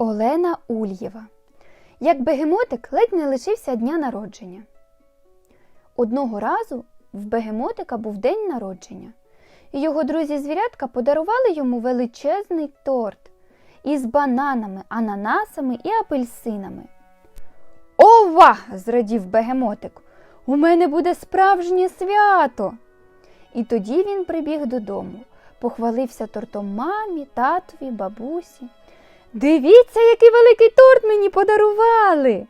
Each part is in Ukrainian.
Олена Ульєва. Як бегемотик ледь не лишився дня народження. Одного разу в бегемотика був день народження, і його друзі-звірятка подарували йому величезний торт із бананами, ананасами і апельсинами. Ова! зрадів бегемотик. У мене буде справжнє свято. І тоді він прибіг додому, похвалився тортом мамі, татові, бабусі. Дивіться, який великий торт мені подарували.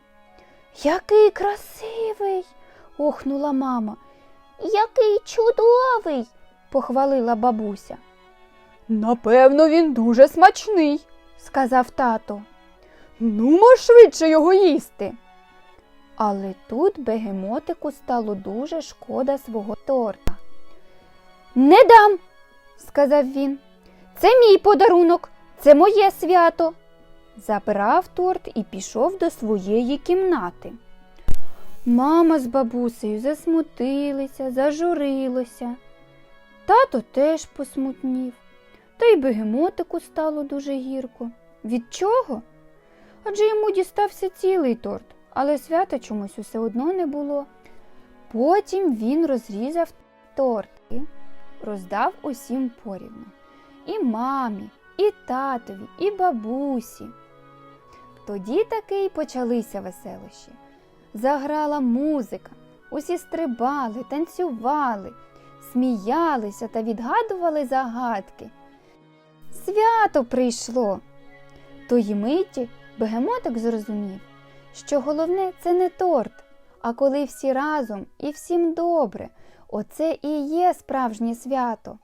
Який красивий, охнула мама. Який чудовий, похвалила бабуся. Напевно, він дуже смачний, сказав тато. Нумо швидше його їсти. Але тут бегемотику стало дуже шкода свого торта. Не дам, сказав він. Це мій подарунок, це моє свято. Забрав торт і пішов до своєї кімнати. Мама з бабусею засмутилися, зажурилося. Тато теж посмутнів, та й бегемотику стало дуже гірко. Від чого? Адже йому дістався цілий торт, але свята чомусь усе одно не було. Потім він розрізав торт і роздав усім порівну. І мамі, і татові, і бабусі. Тоді таки й почалися веселощі. Заграла музика, усі стрибали, танцювали, сміялися та відгадували загадки. Свято прийшло. Тої миті бегемотик зрозумів, що головне це не торт, а коли всі разом і всім добре, оце і є справжнє свято.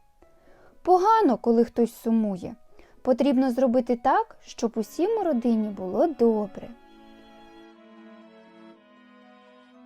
Погано, коли хтось сумує. Потрібно зробити так, щоб усім у родині було добре.